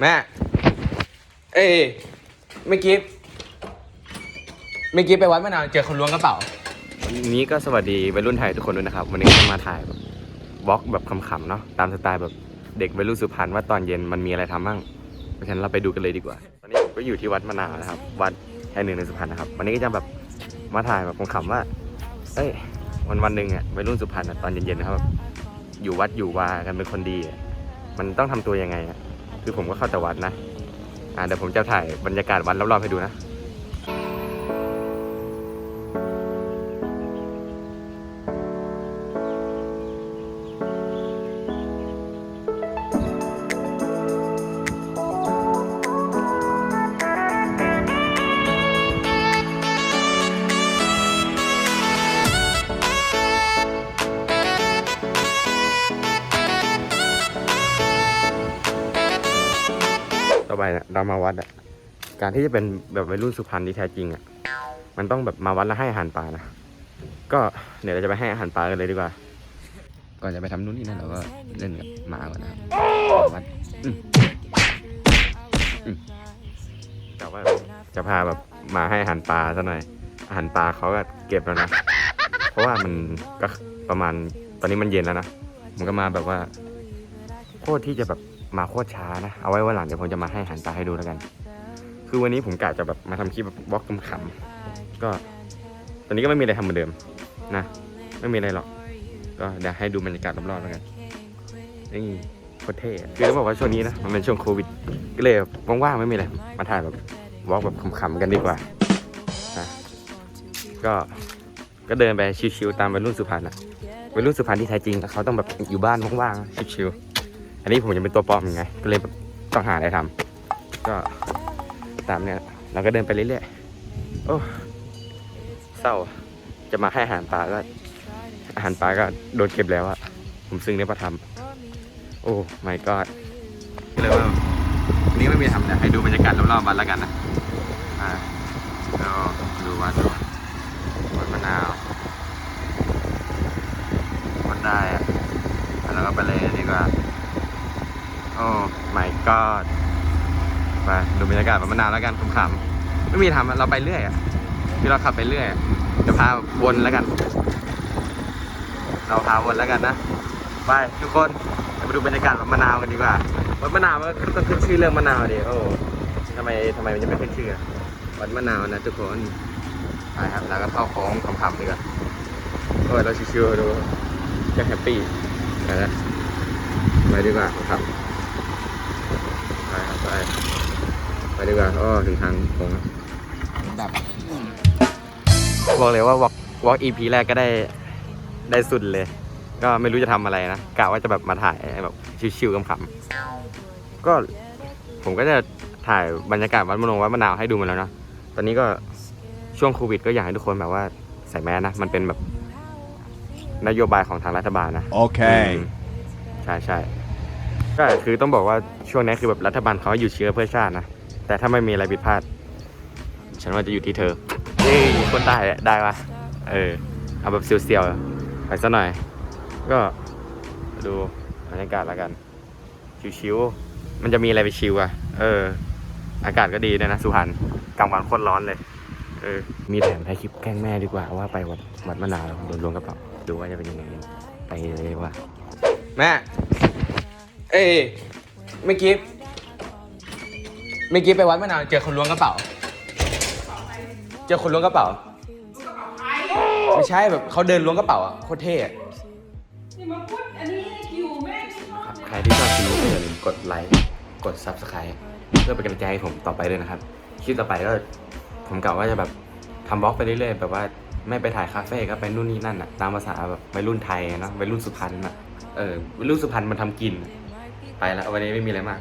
แม่ เอ้ยเมื่อกี้ เมื่อกี้ไปวัดมะนาวเจอคนล้วงกระเป๋า วันนี้ก็สวัสดีวัยรุ่นไทยทุกคนด้วยนะครับ วันนี้จะมาถ่ายแบบบล็อกแบบขำๆเนาะตามสไตล์แบบเด็กวัยรุ่นสุพรรณว่าตอนเย็นมันมีอะไรทำบ้างเพราะฉะนั้นเราไปดูกันเลยดีกว่า ตอนนี้ผมก็อยู่ที่วัดมะนาวนะครับ วัดแห่งหนึ่งในสุพรรณนะครับ วันนี้ก็จะแบบมาถ่ายแบบขำๆว่า เอ้ยวันวันๆหนึ่งอะวัยรุ่นสุพรรณอะตอนเย็นๆนะครับแบบอยู่วัดอยู่วากันเป็นคนดีอะมันต้องทำตัวยังไงอะ คือผมก็เข้าแต่วัดนะ อ่าเดี๋ยวผมจะถ่ายบรรยากาศวัดรอบๆให้ดูนะ ต่อไปเนี่ยเรามาวัดอะการที่จะเป็นแบบวัยรุ่นสุพรรณที่แท้จริงอะมันต้องแบบมาวัดแล้วให้อาหารปลานะ ก็เดี๋ยวเราจะไปให้อาหารปลากันเลยดีกว่า ก่อนจะไปทำนู่นนี่นั่นเราก็เล่นกับหมาก่อนนะครับวัดแต่ว่าจะพาแบบมาให้อาหารปลาซะหน่อย อาหารปลาเขาก็เก็บแล้วนะ เพราะว่ามันก็ประมาณตอนนี้มันเย็นแล้วนะ มันก็มาแบบว่าโคตรที่จะแบบ มาโคตรช้านะ เอาไว้วันหลังเดี๋ยวผมจะมาให้หันตาให้ดูแล้วกัน คือวันนี้ผมกะจะแบบมาทำคลิปแบบบล็อกขำๆก็ ตอนนี้ก็ไม่มีอะไรทำเหมือนเดิมนะ ไม่มีอะไรหรอก ก็เดี๋ยวให้ดูบรรยากาศรอบๆแล้วกัน นี่โคตรเท่คือต้องบอกว่าช่วงนี้นะ มันเป็นช่วงโควิด ก็เลยว่างๆไม่มีอะไร มาถ่ายแบบบล็อกแบบขำๆกันดีกว่านะก็ก็เดินไปชิวๆตามวัยรุ่นสุพรรณอะวัยรุ่นสุพรรณที่แท้จริงเขาต้องแบบอยู่บ้านว่างๆชิวๆ อันนี้ผมยังเป็นตัวปลอมยังไง ก็เลยต้องหาอะไรทำก็ตามเนี้ยเราก็เดินไปเรื่อยๆโอ้เศร้าจะมาให้อาหารปลาก็อาหารปลาก็โดนเก็บแล้วอะผมซึ้งในพระธรรมโอ้ my god ก็เลยว่าวันนี้ไม่มีทำเนี่ยให้ดูบรรยากาศรอบๆวันแล้วกันนะอ่าก็ดูวัดดูวัดมะนาววัดได้อะแล้วก็ไปเลยดีกว่า โอ้ my god ไปดูบรรยากาศมันมานานแล้วกันขำๆไม่มีทำเราไปเรื่อยอะคือเราขับไปเรื่อยจะพาวนแล้วกัน เราพาวนแล้วกันนะไปทุกคนเราไปดูบรรยากาศวัดมะนาวกันดีกว่าวัดมะนาวมันก็ต้องขึ้นชื่อเรื่องมะนาวดิโอ้ทำไมทำไมมันจะไม่ขึ้นชื่ออะวัดมะนาวนะทุกคนไปครับแล้วก็เข้าโค้งขำๆดีกว่าโอ้ยเราชิวๆดูจะแฮปปี้ไปล้วไปดีกว่าครับ ไปครับไป ไปดีกว่าโอ้ถึงทางโค้งแล้วแบบบอกเลยว่าวอล์กวอล์กอีพีแรกก็ได้ได้สุดเลย ก็ไม่รู้จะทำอะไรนะกะว่าจะแบบมาถ่ายแบบชิวๆขำๆก็ผมก็จะถ่ายบรรยากาศวัดมะนงวัดมะนาวให้ดูมาแล้วเนาะตอนนี้ก็ช่วงโควิด ก็อยากให้ทุกคนแบบว่าใส่แมสนะ มันเป็นแบบนโยบายของทางรัฐบาลนะ Okay. อืมใช่ใช่ ก็คือต้องบอกว่าช่วงนี้คือแบบรัฐบาลเขาให้หยุดเชื้อเพื่อชาตินะ แต่ถ้าไม่มีอะไรผิดพลาด ฉันว่าจะอยู่ที่เธอเฮ้ยคนได้อะได้ปะเออ เอาแบบเซียวๆไปซะหน่อย ก็ดูบรรยากาศแล้วกัน ชิวๆมันจะมีอะไรไปชิวอะเออ อากาศก็ดีด้วยนะสุพรรณกลางวันโคตรร้อนเลย เออ มีแถมถ่ายคลิปแกล้งแม่ดีกว่าว่าไปวัดวัดมะนาวโดนลวงกระเป๋าดูว่าจะเป็นยังไงไปเลยว่าแม่ เอ้ยเมื่อกี้เมื่อกี้ไปวัดมะนาวเจอคนล้วงกระเป๋า เจอคนล้วงกระเป๋า ไม่ใช่แบบเขาเดินล้วงกระเป๋าอะโคตรเท่อะอย่มาพูดอันนี้อยู่แม่ไม่ชอบ ใครที่ชอบคลิปนี้ก็อย่าลืมกดไลค์กด subscribe เพื่อเป็นกำลังใจให้ผมต่อไปด้วยนะครับคลิปต่อไปก็ผมกะว่าจะแบบทำบล็อกไปเรื่อยๆแบบว่าไม่ไปถ่ายคาเฟ่ก็ไปนู่นนี่นั่นอะตามภาษาแบบวัยรุ่นไทยเนาะวัยรุ่นสุพรรณอะเออวัยรุ่นสุพรรณมันทำกิน ไปแล้ววันนี้ไม่มีอะไรมาก